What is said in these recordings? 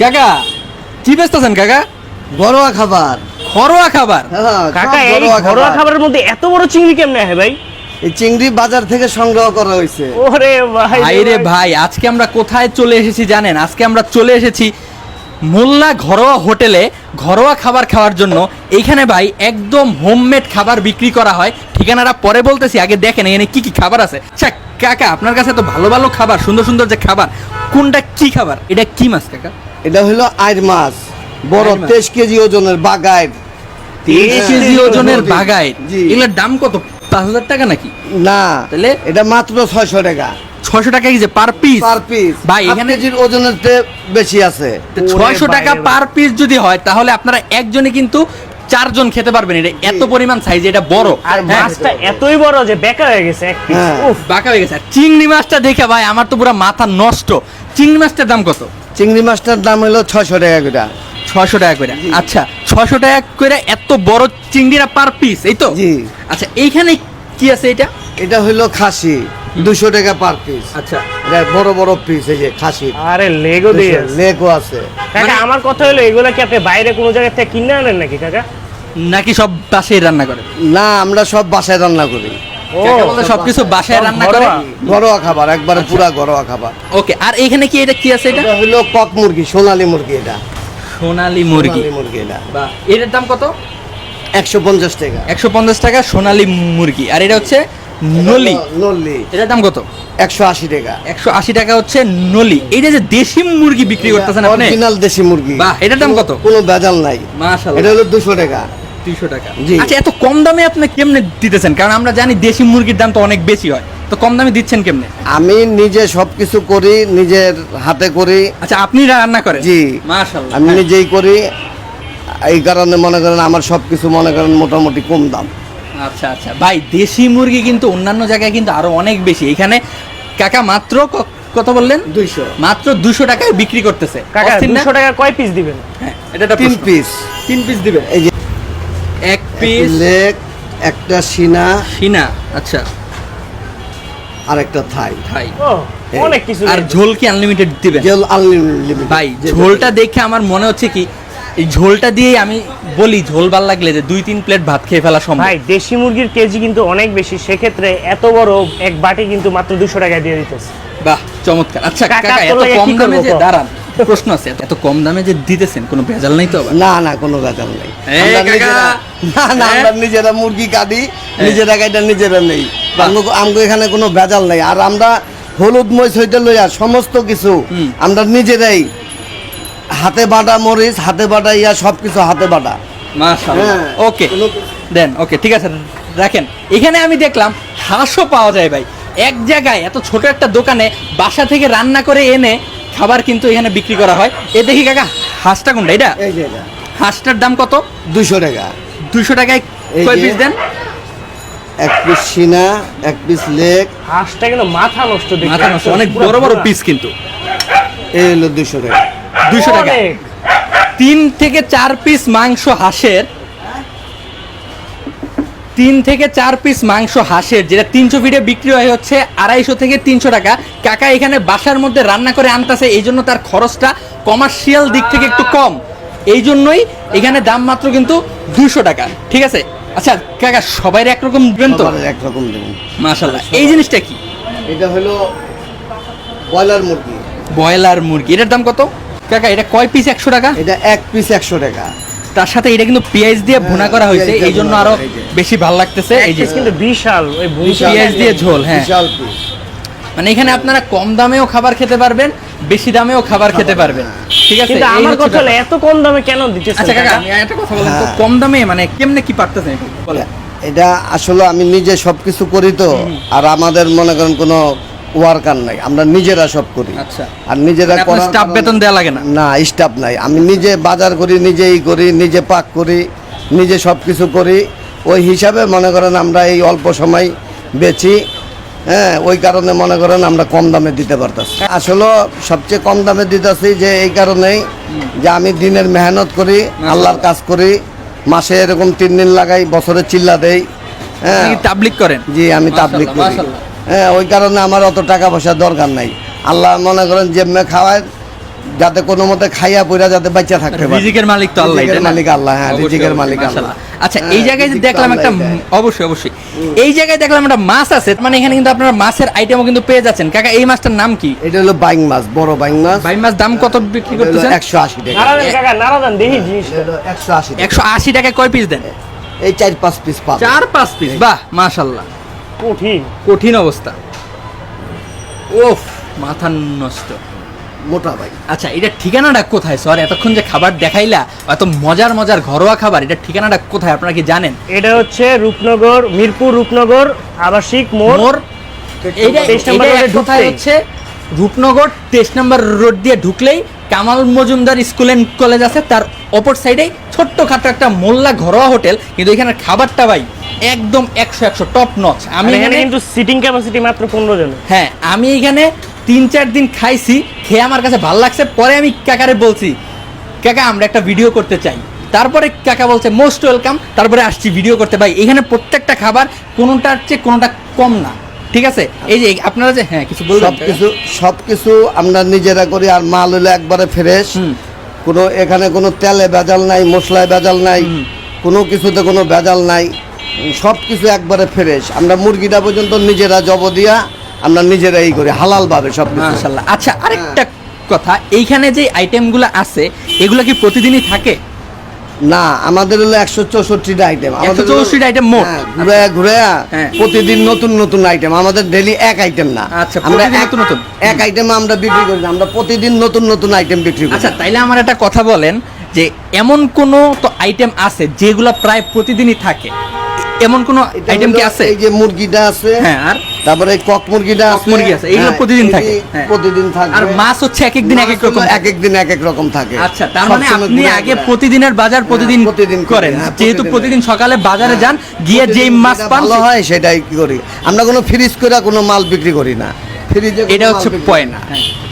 কাকা কি বেচতেছেন কাকা? ঘরোয়া খাবার। ঘরোয়া খাবার? হ্যাঁ, কাকা এই ঘরোয়া ঘরোয়া খাবারের মধ্যে এত বড় চিংড়ি কেমনে হয় ভাই? এই চিংড়ি বাজার থেকে সংগ্রহ করা হয়েছে। ওরে ভাই ভাই রে ভাই। আজকে আমরা কোথায় চলে এসেছি জানেন? আজকে আমরা চলে এসেছি মোল্লা ঘরোয়া হোটেলে ঘরোয়া খাবার খাওয়ার জন্য। এইখানে ভাই একদম হোমমেড খাবার বিক্রি করা হয়। ঠিকানাটা পরে বলতেছি আগে দেখেন এখানে কি কি খাবার আছে। আচ্ছা কাকা আপনার কাছে তো ভালো ভালো খাবার সুন্দর সুন্দর যে খাবার কোনটা কি খাবার? এটা কি মাছ কাকা? এটা হলো আইর মাছ। বড় তেইশ কেজি ওজনের বাগায় তেইশ হ্যাঁ। কেজি ওজনের জি। এগুলোর দাম কত? পাঁচ হাজার টাকা নাকি? না তাহলে? এটা মাত্র ছয়শো টাকা। ছয়শো টাকা কি যে পার পিস পার পিস ভাই, এখানে কেজির ওজনের বেশি আছে। ছয়শো টাকা পার পিস যদি হয় তাহলে আপনারা একজনে কিন্তু চারজন খেতে পারবেন। এটা এত পরিমাণ সাইজ এটা বড়। আর হ্যাঁ, মাছটা এতই বড় যে বেকা হয়ে গেছে এক। হ্যাঁ। উফ, বাঁকা হয়ে গেছে। চিংড়ি মাছটা দেখে ভাই আমার তো পুরো মাথা নষ্ট। চিংড়ি মাছটার দাম কত? চিংড়ি মাছটার দাম হলো ছশো টাকা করে। ছশো টাকা করে। আচ্ছা ছশো টাকা করে এত বড় চিংড়িরা পার পিস এই তো? জি। আচ্ছা এইখানে কি আছে এটা? এটা হইল খাসি দুশো টাকা পার পিস আচ্ছা। এটা বড় বড় পিস এই যে খাসি। আরে লেগো দিয়ে। লেগও আছে। কাকা মানে- আমার কথা হলো এগুলো কি আপনি বাইরে কোনো জায়গা থেকে কিনে আনেন নাকি কাকা? নাকি সব বাসায় রান্না করে না আমরা সব বাসায় রান্না করি। সবকিছু বাসায় রান্না করে। ঘরোয়া। ঘরোয়া খাবার একবারে পুরা ঘরোয়া খাবার। ওকে আর এইখানে কি এটা কি আছে এটা? এটা হলো কক মুরগি সোনালী মুরগি এটা। সোনালী মুরগি। মুরগি এটা। এটার দাম কত? একশো পঞ্চাশ টাকা। একশো পঞ্চাশ টাকা সোনালী মুরগি। আর এটা হচ্ছে নলি। এটার দাম কত? একশো আশি টাকা। একশো আশি টাকা হচ্ছে নলি। যে দেশি মুরগি বিক্রি করতেছেন আপনি অরিজিনাল দেশি মুরগি। বাহ, এটার দাম কত? কোনো ভেজাল নাই। মাশাআল্লাহ। এটা হলো দুশো টাকা। দুইশো টাকা। আচ্ছা এত কম দামে আপনি কেমনে দিতেছেন? কারণ আমরা জানি দেশি মুরগির দাম তো অনেক বেশি হয়। তো কম দামে দিচ্ছেন কেমনে? আমি নিজে সবকিছু করি নিজের হাতে করি। আচ্ছা আপনি রান্না করেন? জি। মাশাআল্লাহ। আমি নিজেই করি। এই কারণে মনে করেন আমার সবকিছু মনে করেন মোটামুটি কম দাম। আচ্ছা আচ্ছা। ভাই দেশি মুরগি কিন্তু অন্যান্য জায়গায় কিন্তু আরও অনেক বেশি। এখানে কাকা মাত্র কত বললেন? দুইশো। মাত্র দুশো টাকায় বিক্রি করতেছে। কাকা? দুশো টাকা কয় পিস দিবেন? হ্যাঁ, এটা একটা তিন পিস তিন পিস দিবেন? এই যে এক পিস লেগ একটা সিনা সিনা আচ্ছা। আর একটা থাই। ও অনেক কিছু আর ঝোল কি আনলিমিটেড দিবেন? জেল আনলিমিটেড ভাই ঝোলটা দেখে আমার মনে হচ্ছে কি এই ঝোলটা দিয়ে আমি বলি ঝোল ভালো লাগলে যে দুই তিন প্লেট ভাত খেয়ে ফেলা সম্ভব। ভাই দেশি মুরগির কেজি কিন্তু অনেক বেশি সেক্ষেত্রে এত বড় এক বাটি কিন্তু মাত্র দুশো টাকা দিয়ে দিতেছে। বাহ চমৎকার। আচ্ছা কাকা, কাকা এত কম দামে যে দাঁড়ান। প্রশ্ন আছে এত কম দামে যে দিতেছেন কোনো ভেজাল নাই তো না না কোনো ভেজাল নেই। না না হ্যাঁ? আমরা নিজেরা মুরগি কাটি নিজেরা কাটা নিজেরা নেই। আমগো এখানে কোনো ভেজাল নেই। আর আমরা হলুদ মরিচ হইতে লইয়া সমস্ত কিছু আমরা নিজেরাই হাতে বাটা মরিচ হাতে বাটা ইয়া সব কিছু হাতে বাটা হ্যাঁ, ওকে দেন ওকে ঠিক আছে রাখেন। এখানে আমি দেখলাম হাঁসও পাওয়া যায় ভাই। এক জায়গায় এত ছোট একটা দোকানে বাসা থেকে রান্না করে এনে খাবার কিন্তু এখানে বিক্রি করা হয়। এ দেখি কাকা হাঁসটা কোনটা? এটা এই যে এটা। হাঁসটার দাম কত? দুশো টাকা। দুইশো টাকায় এই কয় যে- পিস দেন? এক পিস সিনা এক পিস লেগ হাঁসটা কিন্তু মাথা নষ্ট দেখি মাথা নষ্ট অনেক বড় বড় পিস কিন্তু। এই হলো দুশো টাকা। দুইশো টাকা। অনেক। তিন থেকে চার পিস মাংস হাঁসের। তিন থেকে চার পিস মাংস হাঁসের যেটা তিনশো ফিটে বিক্রি হয় হচ্ছে আড়াইশো থেকে তিনশো টাকা। কাকা এখানে বাসার মধ্যে রান্না করে আনতেছে এই জন্য তার খরচটা কমার্শিয়াল দিক থেকে একটু কম। এই জন্যই এখানে দাম মাত্র কিন্তু দুশো টাকা ঠিক আছে? আচ্ছা কাকা সবাই একরকম দিবেন তো? একরকম দেবেন। মাশাল্লাহ এই জিনিসটা কি? এটা হলো ব্রয়লার মুরগি। ব্রয়লার মুরগি। এটার দাম কত? কাকা এটা কয় পিস একশো টাকা? এটা এক পিস একশো টাকা। তার সাথে এটা কিন্তু পেঁয়াজ দিয়ে ভুনা করা হয়েছে এই জন্য আরও। বেশি ভালো লাগতেছে এই যে কিন্তু বিশাল ওই। পেঁয়াজ দিয়ে ঝোল হ্যাঁ বিশাল মানে এখানে আপনারা কম দামেও খাবার খেতে পারবেন বেশি দামেও খাবার খেতে পারবেন ঠিক আছে কিন্তু আমার কথা হলো এত কম দামে কেন দিতেছেন আচ্ছা কাকা? আমি একটা কথা বলেন তো হ্যাঁ। কম দামে মানে কেমনে কি পারতেছেন। এটা আসলে আমি নিজে সবকিছু করি তো আর আমাদের মনে করেন কোনো ওয়ার্কার নাই আমরা নিজেরা সব করি। আচ্ছা। আর নিজেরা মানে staff কারণে- বেতন দেওয়া লাগে না? না স্টাফ নাই। আমি নিজে বাজার করি নিজেই করি নিজে পাক করি নিজে সব কিছু করি। ওই হিসাবে মনে করেন আমরা এই অল্প সময় বেচি হ্যাঁ ওই কারণে মনে করেন আমরা কম দামে দিতে পারতেছি। আসলে সবচেয়ে কম দামে দিতেছি যে এই কারণেই যে আমি দিনের মেহনত করি আল্লাহর কাজ করি মাসে এরকম তিন দিন লাগাই বছরে চিল্লা দেই হ্যাঁ। তাবলিক করেন? জি আমি তাবলিক করি। ওই কারণে আমার অত টাকা পয়সার দরকার নাই। আল্লাহ মনে করেন যেমনি খাওয়ায় যাতে কোনো মতে খাইয়া পইরা যাতে বাচ্চা থাকতে পারে। রিজিকের মালিক তো আল্লাহ রিজিকের মালিক আল্লাহ, হ্যাঁ, রিজিকের মালিক আল্লাহ। আচ্ছা হ্যাঁ, এই জায়গায় যে দেখলাম একটা অবশ্যই অবশ্যই। এই জায়গায় দেখলাম একটা মাছ আছে মানে এখানে কিন্তু আপনারা মাছের আইটেমও কিন্তু পেয়ে যাচ্ছেন। কাকা এই মাছটার নাম কি? এটা হলো বাইং মাছ বড় বাইং মাছ। ভাই মাছ দাম কত বিক্রি করতেছেন? একশো আশি টাকা। নারাদান কাকা নারাদান দেখি জিনিসটা। একশো আশি একশো আশি টাকায় কয় পিস দেন? এই চার পাঁচ পিস পাবে চার পাঁচ পিস বাহ মাশাল্লাহ কঠিন। কঠিন অবস্থা। ওফ মাথা নষ্ট। মোটা বাইং আচ্ছা এটা ঠিকানাটা কোথায়? স্যার এতক্ষণ যে খাবার দেখাইলা এত মজার মজার ঘরোয়া খাবার এটা ঠিকানাটা কোথায়? আপনারা কি জানেন? এটা হচ্ছে রূপনগর মিরপুর রূপনগর আবাসিক মোড়। এইটা তেইশ নম্বর এইটা রোডে এক কথায় ঢুকতেই। হচ্ছে রূপনগর তেইশ নম্বর রোড দিয়ে ঢুকলেই Kamal Majumdar school and college আছে। তার অপর সাইডে ছোট্ট খাটো একটা মোল্লা ঘরোয়া হোটেল। কিন্তু এখানে খাবারটা ভাই একদম একশো একশো টপ নচ আমি এখানে কিন্তু সিটিং ক্যাপাসিটি মাত্র পনেরো জন। হ্যাঁ আমি এখানে তিন চার দিন খাইছি খেয়ে আমার কাছে ভালো লাগছে পরে আমি কাকারে বলছি কাকা আমরা একটা ভিডিও করতে চাই। তারপরে কাকা বলছে মোস্ট ওয়েলকাম তারপরে আসছি ভিডিও করতে। ভাই এখানে প্রত্যেকটা খাবার কোনোটার চেয়ে কোনোটা কম না। ঠিক আছে? এই যে আপনারা যে হ্যাঁ কিছু বলবেন সব কিছু সব কিছু আমরা নিজেরা করি আর মাল হলো একবারে ফ্রেশ কোনো এখানে কোনো তেলে ভেজাল নাই মশলায় ভেজাল নাই। কোনো কিছুতে কোনো ভেজাল নাই। সব কিছু একবারে ফ্রেশ আমরা মুরগিটা পর্যন্ত নিজেরা জব দিয়া আমরা নিজেরাই করি হালাল ভাবে সব কিছু আচ্ছা আরেকটা কথা এইখানে যে আইটেমগুলো আছে এগুলো কি প্রতিদিনই থাকে? না আমাদের হলো একশো চৌষট্টিটা আইটেম 164 item মোট। ঘুরে ঘুরে হ্যাঁ। প্রতিদিন নতুন নতুন আইটেম আমাদের ডেলি এক আইটেম না। আচ্ছা, আমরা নতুন নতুন। এক আইটেম আমরা বিক্রি করি না। আমরা প্রতিদিন নতুন নতুন আইটেম বিক্রি করি। আচ্ছা তাইলে আমার একটা কথা বলেন যে এমন কোনো তো আইটেম আছে যেগুলো প্রায় প্রতিদিনই থাকে? এমন কোন আইটেম কি আছে? এই যে মুরগিটা আছে হ্যাঁ আর? তারপরে এই কক মুরগিটা কক মুরগি আছে, এইগুলো হ্যাঁ, প্রতিদিন থাকে, হ্যাঁ। প্রতিদিন থাকে। আর মাছ হচ্ছে এক এক দিন এক এক রকম এক এক দিন এক এক রকম থাকে। আচ্ছা তার মানে আপনি আগে প্রতিদিনের বাজার প্রতিদিন প্রতিদিন করেন হ্যাঁ, যেহেতু প্রতিদিন। সকালে বাজারে যান গিয়ে যেই মাছ পান ভালো হয় সেটাই কি করি। আমরা কোনো ফ্রিজ করে কোনো মাল বিক্রি করি না। ফ্রিজে এটা হচ্ছে বিক্রি করি পয়েন্ট না।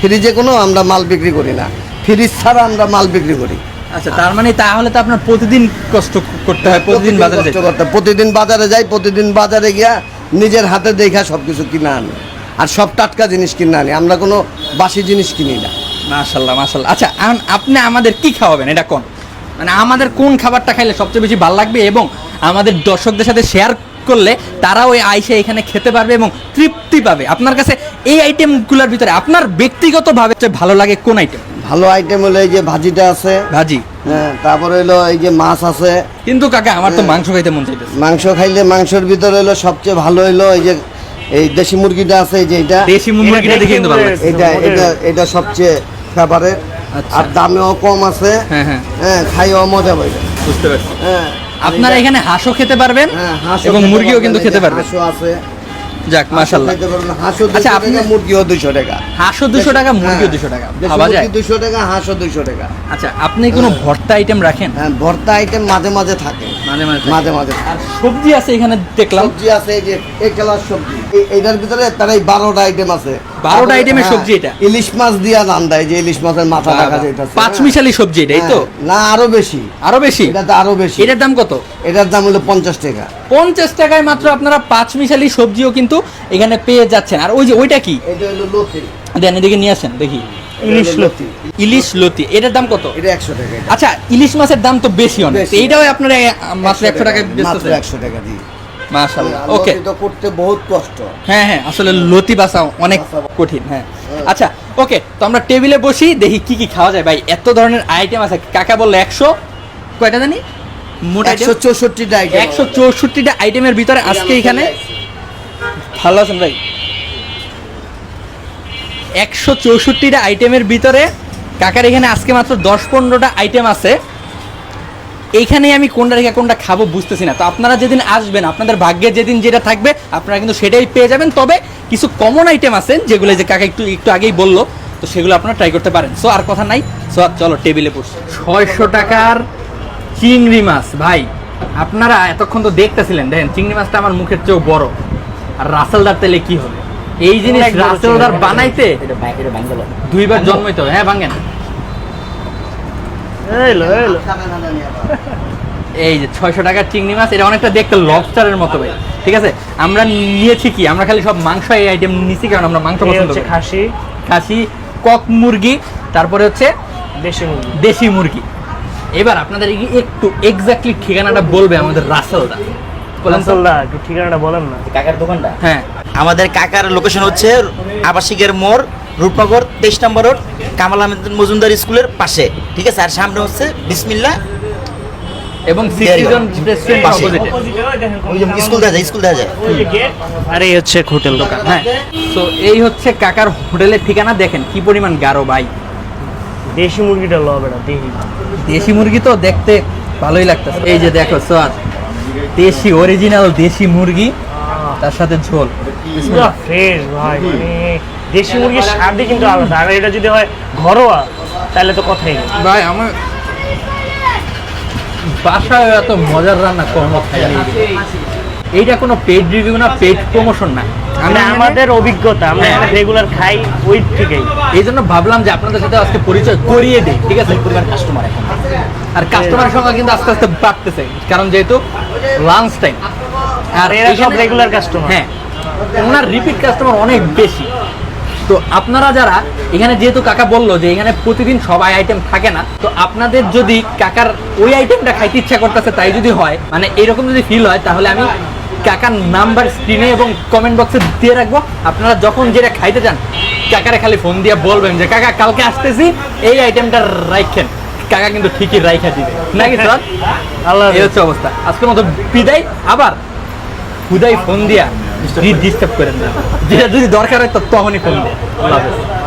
ফ্রিজে কোনো আমরা মাল বিক্রি করি না। ফ্রিজ ছাড়া আমরা মাল বিক্রি করি। আচ্ছা তার মানে তাহলে তো আপনার প্রতিদিন কষ্ট করতে হয় প্রতিদিন বাজারে কষ্ট করতে প্রতিদিন বাজারে যাই প্রতিদিন বাজারে গিয়া নিজের হাতে দেখা সবকিছু কিনে আনি। আর সব টাটকা জিনিস কিনে আনি। আমরা কোনো বাসি জিনিস কিনি না। মাশাল্লাহ মাশাল্লাহ। আচ্ছা আপনি আমাদের কি খাওয়াবেন? এটা কোন? মানে আমাদের কোন খাবারটা খাইলে সবচেয়ে বেশি ভালো লাগবে এবং আমাদের দর্শকদের সাথে শেয়ার করলে তারাও এই আইসে এখানে খেতে পারবে এবং তৃপ্তি পাবে। আপনার কাছে এই আইটেমগুলোর ভিতরে আপনার ব্যক্তিগতভাবে ভালো লাগে কোন আইটেম ভালো আইটেম হলো এই যে ভাজিটা আছে। ভাজি? হ্যাঁ তারপরে হলো এই যে মাছ আছে। কিন্তু কাকা আমার তো মাংস খাইতে মন চাইতেছে। মাংস খাইলে মাংসের ভিতরে হলো সবচেয়ে ভালো হলো এই যে এই দেশি মুরগিটা আছে এই যে এটা। দেশি মুরগিটা দেখে কিন্তু ভালো লাগছে। এটা এটা এটা সবচেয়ে খাবারের আচ্ছা। আর দামেও কম আছে। হ্যাঁ হ্যাঁ। হ্যাঁ খাইও মজা পাইবে বুঝতে পারছি। হ্যাঁ আপনারা এখানে হাঁসও খেতে পারবেন হ্যাঁ, এবং মুরগিও কিন্তু খেতে পারবেন। হাঁসও আছে। যাক মাশাআল্লাহ। আচ্ছা, আপনি- টাকা মুরগিও দুশো টাকা। হাঁসও 200 টাকা মুরগিও 200 টাকা ভাবা যায়? 200 টাকা হাঁসও 200 টাকা। আচ্ছা আপনি কোনো ভর্তা আইটেম রাখেন? হ্যাঁ ভর্তা আইটেম মাঝে মাঝে থাকে। মাঝে মাঝে মাঝে মাঝে আর সবজি আছে এখানে দেখলাম। সবজি আছে এই যে এক সবজি। এইটার ভিতরে তার এই বারোটা আইটেম আছে। 12টা আইটেমের হ্যাঁ, সবজি এটা? ইলিশ মাছ দিয়া নাম দেয় যে ইলিশ মাছের মাথা রাখা যাইতেছে পাঁচ মিশালি সবজি এটাই তো? হ্যাঁ, না আরও বেশি। আরও বেশি? এটা তো আরও বেশি। এটার দাম কত? এটার দাম হলো পঞ্চাশ টাকা। পঞ্চাশ টাকায় মাত্র আপনারা পাঁচ মিশালি সবজিও কিন্তু এখানে পেয়ে যাচ্ছেন। আর ওই যে ওইটা কি? এটা হলো লতি। দেন এদিকে নিয়ে আসেন দেখি। ইলিশ লতি। ইলিশ লতি। এটার দাম কত? এটা একশো টাকা। আচ্ছা ইলিশ মাছের দাম তো বেশি অনেক। এইটাও আপনারা মাত্র একশো টাকায় মাত্র একশো টাকা দিই মাশাআল্লাহ। ওকে তো করতে বহুত কষ্ট। হ্যাঁ হ্যাঁ আসলে লতি বাসা অনেক কঠিন হ্যাঁ। আচ্ছা ওকে তো আমরা টেবিলে বসি দেখি কি কি খাওয়া যায়। ভাই এত ধরনের আইটেম আছে। কাকা বলল একশো। কয়টা জানি? মোট একশো চৌষট্টিটা আইটেম একশো চৌষট্টিটা আইটেমের ভিতরে আজকে এখানে ভালো আছেন ভাই? একশো চৌষট্টিটা আইটেমের ভিতরে কাকার এখানে আজকে মাত্র দশ পনেরোটা আইটেম আছে। এইখানে আমি কোনটা রেখে কোনটা খাব বুঝতেছি না। তো আপনারা যেদিন আসবেন আপনাদের ভাগ্যে যেদিন যেটা থাকবে আপনারা কিন্তু সেটাই পেয়ে যাবেন। তবে কিছু কমন আইটেম আছে যেগুলো যে কাকা একটু একটু আগেই বলল তো সেগুলো আপনারা ট্রাই করতে পারেন। সো আর কথা নাই। সো চলো টেবিলে বসি। ছয়শো টাকার চিংড়ি মাছ ভাই। আপনারা এতক্ষণ তো দেখতেছিলেন দেখেন চিংড়ি মাছটা আমার মুখের চেয়েও বড়। আর রাসেলদার তেলে কি হবে? এই জিনিস রাসেলদার বানাইতে দুইবার জন্মইতে হবে হ্যাঁ ভাঙেন। এই যে ছয়শো টাকার চিংড়ি মাছ এটা অনেকটা দেখতে লবস্টারের মতো ভাই। ঠিক আছে? আমরা নিয়েছি কি? আমরা খালি সব মাংস এই আইটেম নিছি কারণ আমরা মাংস পছন্দ হচ্ছে করি। খাসি। খাসি কক মুরগি তারপরে হচ্ছে দেশি মুরগি। দেশি মুরগি। এবার আপনাদের একটু এক্স্যাক্টলি ঠিকানাটা বলবে আমাদের রাসেলদা। রাসেলদা একটু ঠিকানাটা বলেন না। কাকার দোকানটা? হ্যাঁ। আমাদের কাকার লোকেশন হচ্ছে আবাসিকের মোড় রূপনগর তেইশ নম্বর রোড কামাল আহমেদ মজুমদার স্কুলের পাশে। ঠিক আছে? আর সামনে হচ্ছে বিসমিল্লা এবং স্কুল দেখা যায় স্কুল দেখা যায়। আর এই হচ্ছে হোটেল দোকান হ্যাঁ। তো এই হচ্ছে কাকার হোটেলের ঠিকানা দেখেন কি পরিমাণ গাঢ় ভাই। দেশি মুরগিটা লো বেটা দেশি। মুরগি তো দেখতে ভালোই লাগতেছে। এই যে দেখো সোয়াদ দেশি অরিজিনাল দেশি মুরগি তার সাথে ঝোল। ফ্রেশ ভাই মানে দেশি মুরগির স্বাদই কিন্তু আলাদা। আর এটা যদি হয় ঘরোয়া তাহলে তো কথাই নেই। ভাই আমার বাসায় এত মজার রান্না কখনো খাইনি এইটা কোনো পেড রিভিউ না পেড প্রমোশন না। মানে আমরা আমাদের অভিজ্ঞতা আমরা হ্যাঁ। রেগুলার খাই ওই থেকেই। এই জন্য ভাবলাম যে আপনাদের সাথে আজকে পরিচয় করিয়ে দিই ঠিক আছে? পরিবার কাস্টমার এখন। আর কাস্টমারের সংখ্যা কিন্তু আস্তে আস্তে বাড়তেছে কারণ যেহেতু লাঞ্চ টাইম আর এরা সব রেগুলার কাস্টমার হ্যাঁ ওনার রিপিট কাস্টমার অনেক বেশি। তো আপনারা যারা এখানে যেহেতু কাকা বলল যে এখানে প্রতিদিন সবাই আইটেম থাকে না তো আপনাদের যদি কাকার ওই আইটেমটা খাইতে ইচ্ছা করতেছে তাই যদি হয় মানে এরকম যদি ফিল হয় তাহলে আমি কাকার নাম্বার স্ক্রিনে এবং কমেন্ট বক্সে দিয়ে রাখব। আপনারা যখন যেটা খাইতে চান কাকারে খালি ফোন দিয়ে বলবেন যে কাকা কালকে আসতেছি এই আইটেমটা রাইখেন। কাকা কিন্তু ঠিকই রাইখা দিবে। নাকি স্যার? আল্লাহ এই হচ্ছে অবস্থা। আজকের মতো বিদায়। আবার হুদাই ফোন দিয়া ডিস্টার্ব করেন। না। যেটা যদি দরকার হয় তো তখনই ফোন দিয়ে। আল্লাহ হাফেজ।